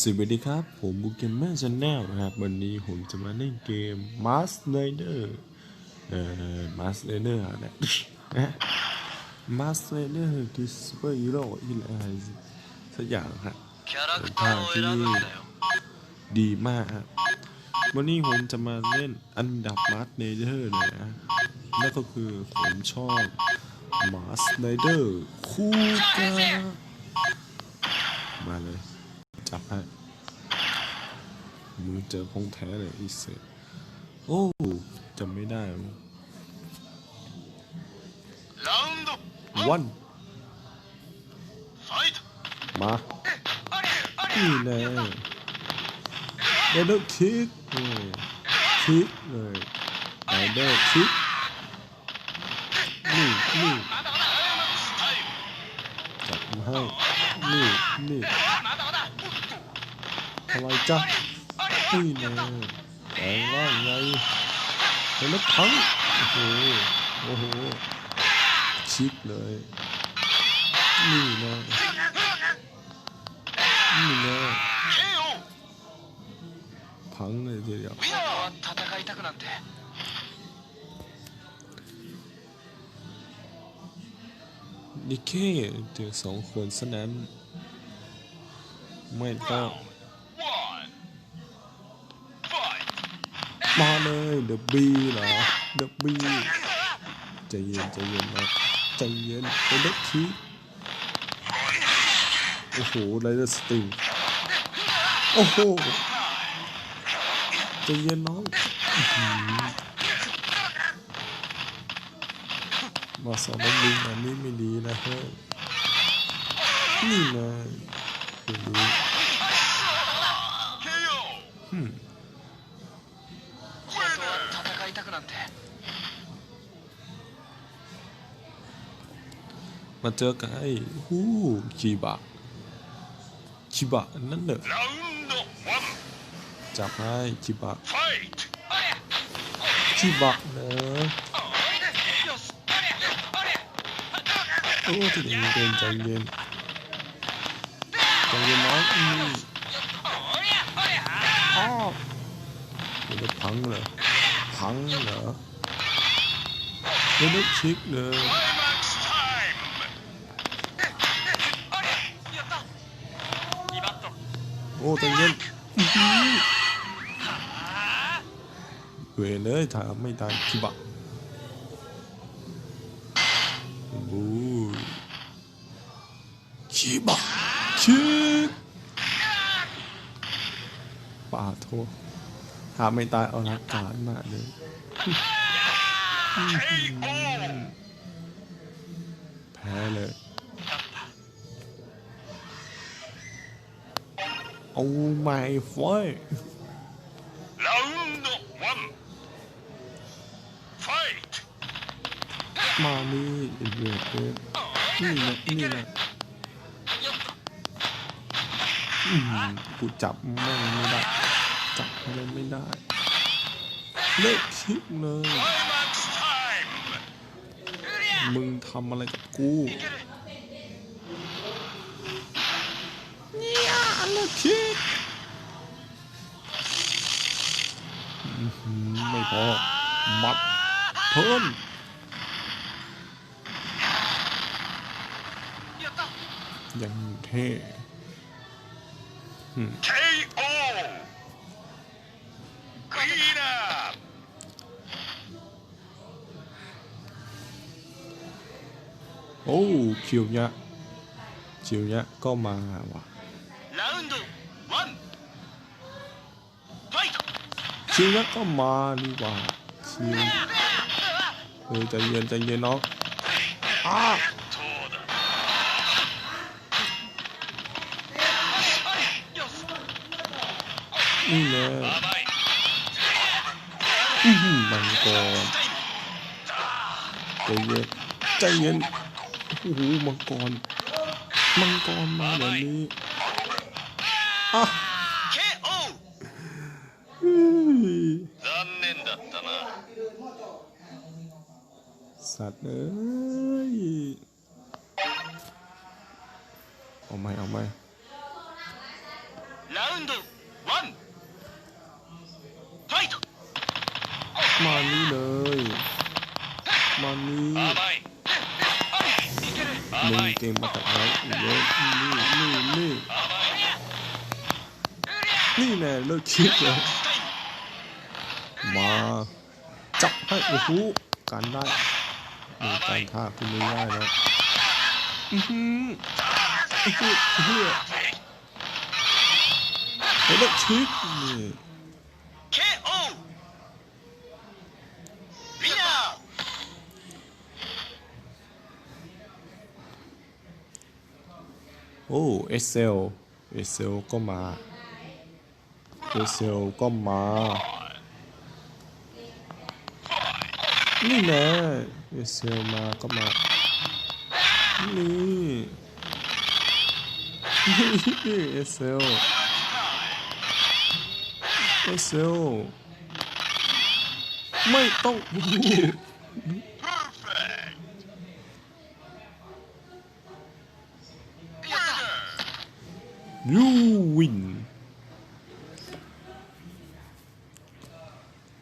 สวัสดีครับ ผมบูเกมเมอร์ชาแนลนะครับ วันนี้ผมจะมาเล่นเกม Mask เดอร์เอ่อ Mask เดอร์นะนะ Mask Rider คือซูเปอร์ฮีโร่ที่อะไรสักอย่างครับทางที่ดีมากฮะวันนี้ผมจะมาเล่นอันดับมาสไลเดอร์เลยนะนั่นก็คือผมชอบ Mask เดอร์คู่กันมาเลย จับให้ มือเจอพงแท้เลยอีเซโอ้จำไม่ได้ วัน มานี่แน่เดนคิกเลยคิกเลยไอเดอร์คิกนี่นี่จับให้นี่นี่ อะไรจ้ะนี่แน่แรงร่างไงเห็นแล้วทั้งโอ้โหโอ้โหชิดเลยนี่นะนี่นะพังเลยเดียวนิเก้เด็กสองคนสนามไม่ต้อง มาเลยเดอะบีเหรอเดอะบีใจเย็นใจเย็นนะใจเย็นเป็นเด็กทีโอ้โหไรเดอร์สติงโอ้โหใจเย็นน้องมาสอนน้องลิงอันนี้ไม่ดีนะเฮ้ยนี่นะ มาเจอกันไอ้ฮู้ชิบะชิบะนั่นเหรอจับให้ชิบะชิบะเนอะโอ้ที่เด็นเย็นใจเย็นใจเย็นน้องอืมอ๋อมันจะพังเหรอพังเหรอไม่ได้ชิกเลย โอ้ใจเย็นอื้อหือはあเวเลยถามไม่ตายชิบะโอ้ยชิบะชิป่าโทษถามไม่ตายเอาละกาดมากเลยแพ้เลย Oh my boy. Round one. Fight. มานี่เดือดเลยนี่นะนี่นะกูจับมันไม่ได้ จับอะไรไม่ได้ เลิกชิบเลย มึงทำอะไรกับกู ลูกชิดไม่พอมัดเพิ่มยังเท่โอ้เคียวยะเคียวยะก็มาว่ะ คิวแล้วก็มาดีกว่าคิวเออใจเย็นใจเย็นน้องอ้าอืมเลยอืมมังกรใจเย็นใจเย็นโอ้โหมังกร มังกรมาแบบนี้อะ สัตว์เอ้ยเอาไหมเอาไหมมานี้เลยมานี้มึงเกมมาจากไหนเยอะนี่นี่นี่นี่แน่เลิกคิดเลยมาจับให้โอ้โหกันได้ มีการท่าคุณไม่ได้แล้วอือหือเฮ้ยเฮ้ยชิคนี่โอ้เอเซลเอเซลก็มาเอเซลก็มา นี่แน่เซลมาก็มา นี่เอเซลเอเซลไม่ต้องยูวิน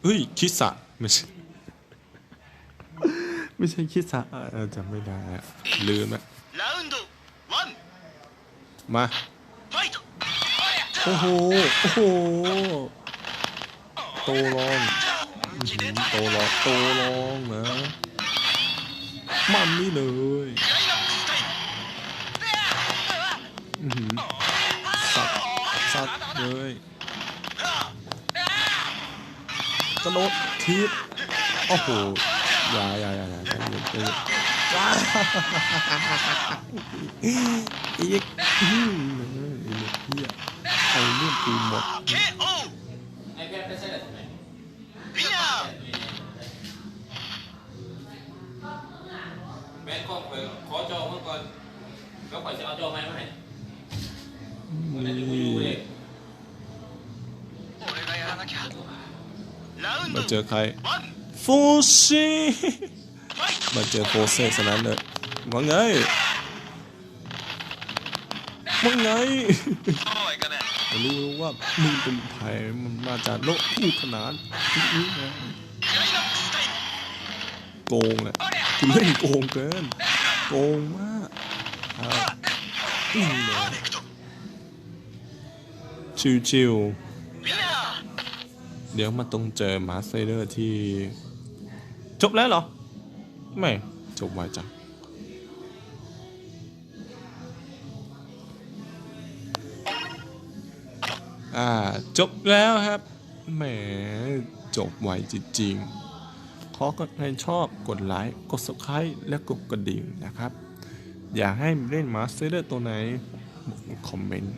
เฮ้ยคิสะไม่ใช่ ไม่ใช่คิดสะจำไม่ได้ลืมละมาโอ้โหโอ้โหโตลองโตลองโตลองนะมันนี่เลยสัตว์สัตว์เลยกระโดดทิพโอ้โห อย่าอย่าอย่าอย่าใจเย็นใจเย็นว้าวอีกอืมเฮียเอาเรื่องกูหมด mẹ con phải khó cho các con các phải sẽ cho mẹ mày người này đừng vui đi มาเจอใคร ฟูชิมาเจอโฟเซ่ซะนั้นเลยว่าไงมึงไงรู้ว่ามึงเป็นไผ่มันมาจากโลกคู่ขนานโกงแหละคุณเล่นโกงเกิน โกงมากอินชิวๆเดี๋ยวมาตรงเจอมาสเตอร์ที่ จบแล้วเหรอ ไม่จบไวจังอ่าจบแล้วครับแหมจบไวจริงๆ ขอกดให้ชอบกดไลค์กด subscribe และกดกระดิ่งนะครับ อยากให้เล่นมาสเตอร์ตัวไหนคอมเมนต์